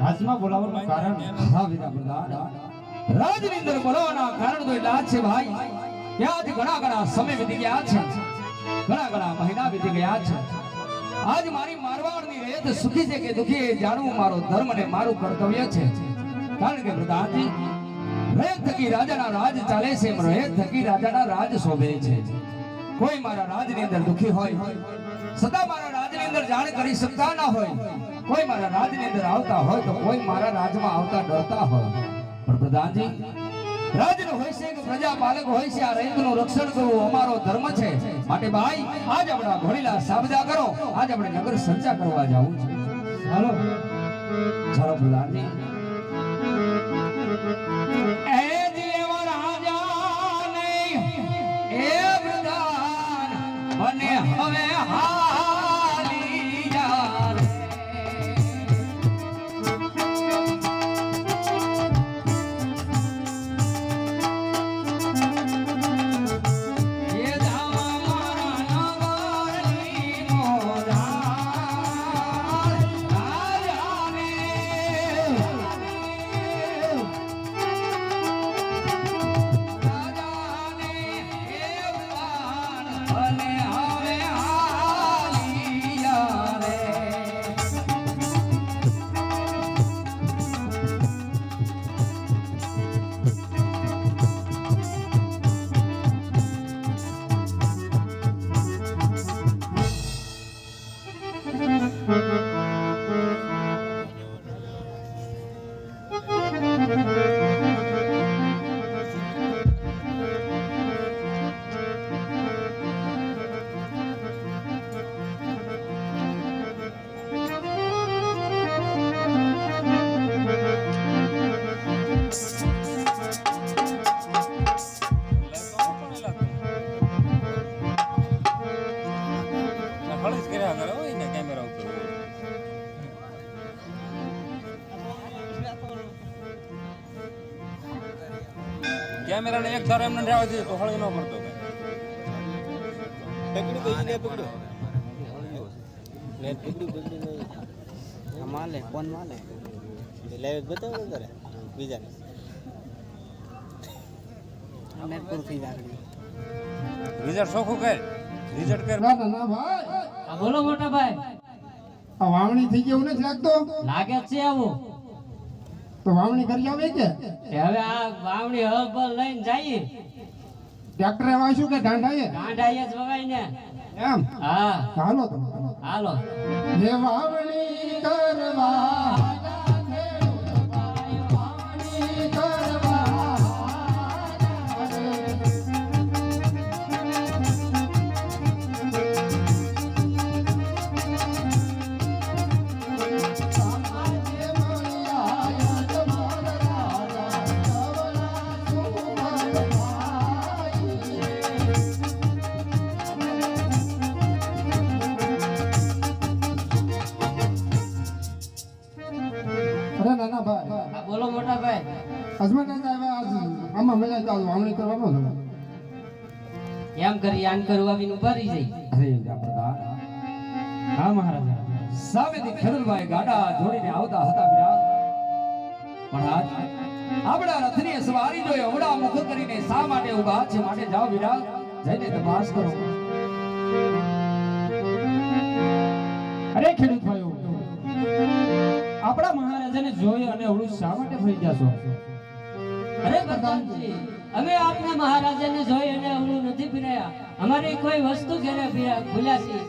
રાજમાં બોલાવવાનું કારણ? હા પ્રધાન. રાજની બોલાવવાના કારણ તો એટલા છે ભાઈ. કે આજ ઘણા ઘણા સમય વીતી ગયા છે. ઘણા ઘણા મહિના વીતી ગયા છે. આજ મારી મારવાડની રેત સુખી છે કે દુખી એ જાણવું મારો ધર્મ ને મારું કર્તવ્ય છે. કારણ કે પ્રધાનજી રેત થકી રાજાના રાજ ચાલે છે રેત થકી રાજાના રાજ શોભે છે. કોઈ મારા રાજની અંદર દુખી હોય, સદા મારા રાજની અંદર જાણ કરી શકતા ના હોય. કોઈ મારા રાજની અંદર આવતા હોય તો કોઈ મારા રાજમાં આવતા ડરતા હોય. પણ પ્રધાનજી, રાજનો હોય છે કે પ્રજા પાલક હોય છે, આ રેતનું રક્ષણ કરવું અમારો ધર્મ છે. માટે ભાઈ, આજ આપણે ઘોડીલા સાબદા કરો. આજ આપણે નગર સંચા કરવા જવું છે. ચાલો ચાલો પ્રધાનજી. હવે હાલી એક એમને રહેવા દીધો તો હળી ન પડતો પકડી તો ઈને પકડ્યો ને પકડ્યું પકડ્યું નહીં આ માલે કોણ માલે? લાઈવ બતાવો કરે બીજાને. નેટ પૂરું થઈ જાય રિઝલ્ટ સોખું કર. રિઝલ્ટ કર. ના ના ના ભાઈ. આ બોલો મોટા ભાઈ. આ વાવણી થઈ ગયું નથી લાગતો? લાગે છે આવું. તો વાવણી કરી આવે કે? હવે આ વાવણી હળ લઈને જઈએ. ટ્રેક્ટર વાવશું કે ઢાંઢાએ ગાંઠાઈએ જ વગાઈ ને. એમ? હા. હાલો તમે હાલો. હાલો. હે વાવણી કરવા એમ કરવા ઊભા રહી જઈ. અરે પ્રધાન હા, મહારાજા. સામેથી ખેડૂતભાઈ ગાડા જોડીને આવતા હતા વિરાટ. પણ આજ આપણા રથની સવારી જોઈ અવડા મુખ કરીને શા માટે ઊભા છે? માટે જાઓ વિરાટ. જઈને તપાસ કરો. અરે ખેડૂત ભાઈઓ આપણા મહારાજાને જોઈ અને અવળું શા માટે ફરી છો? અરે પ્રધાનજી અમે આપના મહારાજાને જોઈ અને અવળું નથી પીરાયા. અમારી કોઈ વસ્તુ ઘેરે ભૂલ્યા છીએ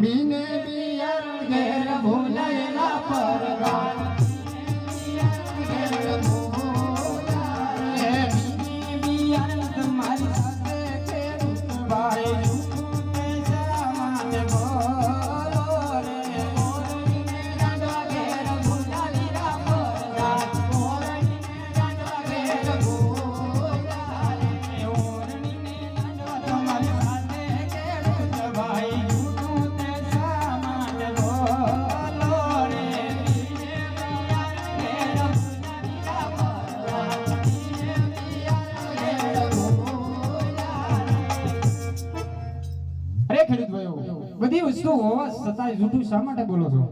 બીને બિયર ઘેર ભૂલાયેલા પરગામ બધી વસ્તુ હોવા છતાંય જૂઠું શા માટે બોલો છો?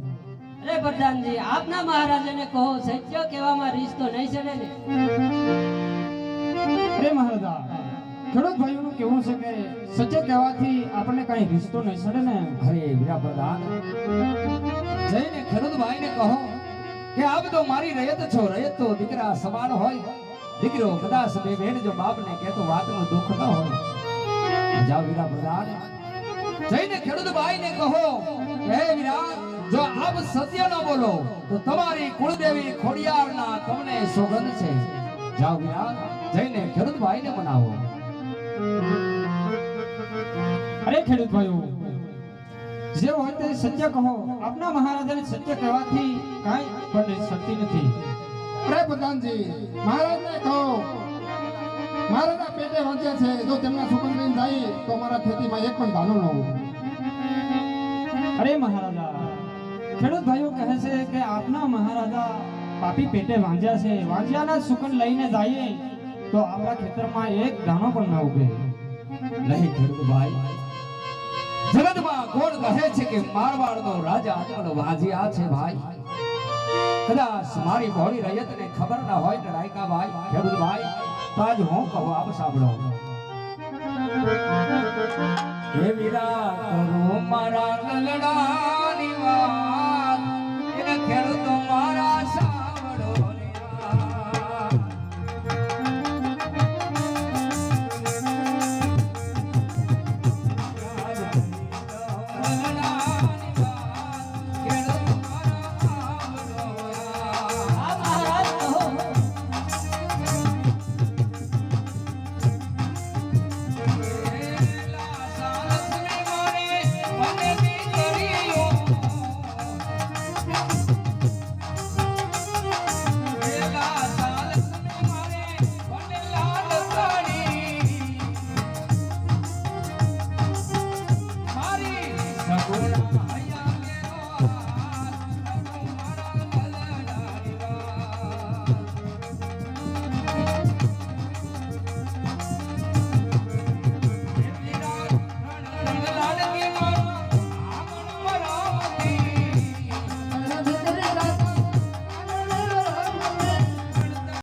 અરે પ્રધાનજી આપના મહારાજાને કહો સત્ય કહેવામાં રીસ તો નહીં ચડે ને? અરે મહારાજા ખેડૂત ભાઈઓનું કેવું છે કે સત્ય કહેવાથી આપણને કઈ રિશ્તો નહીં સડે ને? અરે વીરા પ્રધાન જઈને ખેડૂત ભાઈને કહો કે આ બધો મારી રયત છો રયત તો દીકરા સમાન હોય. દીકરો કદાચ બે બેન જો બાપને કહેતો વાતનું દુઃખ ન હોય. જાઓ વીરા પ્રધાન જઈને ખેડૂત ભાઈને કહો હે વિરાટ જો આપ સત્ય ન બોલો તો તમારી કુળદેવી ખોડિયારના તમને સોગંદ છે. જાઓ વિરાટ જઈને ખેડૂત ભાઈને મનાવો. અરે ખેડૂત ભાઈઓ જે હોય તે સત્ય કહો. આપના મહારાજાને સત્ય કહેવાથી કાંઈ પણ શક્તિ નથી. અરે પ્રધાનજી મહારાજને કહો મહારાજના પેટે વાંચ્યા છે જો તેમના સુગંધ લઈને જાય તો મારા ખેતીમાં એક પણ દાનો ન હોય. અરે મહારાજા, ખેડૂત ભાઈઓ કહે છે કે આપના મહારાજા પાપી પેટે વાંજ્યા છે. વાંજ્યાના સુકન લઈને જઈએ તો આપણા ખેતરમાં એક દાણો પણ ના ઉગે. નહીં, ખેડૂત જગતમાં કોણ કહે છે કે મારવાડનો રાજા અજમલ વાજ્યા છે ભાઈ? કદાચ મારી ભોળી રયતને ખબર ના હોય ને રાયકા ભાઈ, ખેડૂત ભાઈ, તો આજ હું કહું, આપ સાંભળો. હે વીરા કરો મારા ગલડાની વાત. એને ખેડૂતો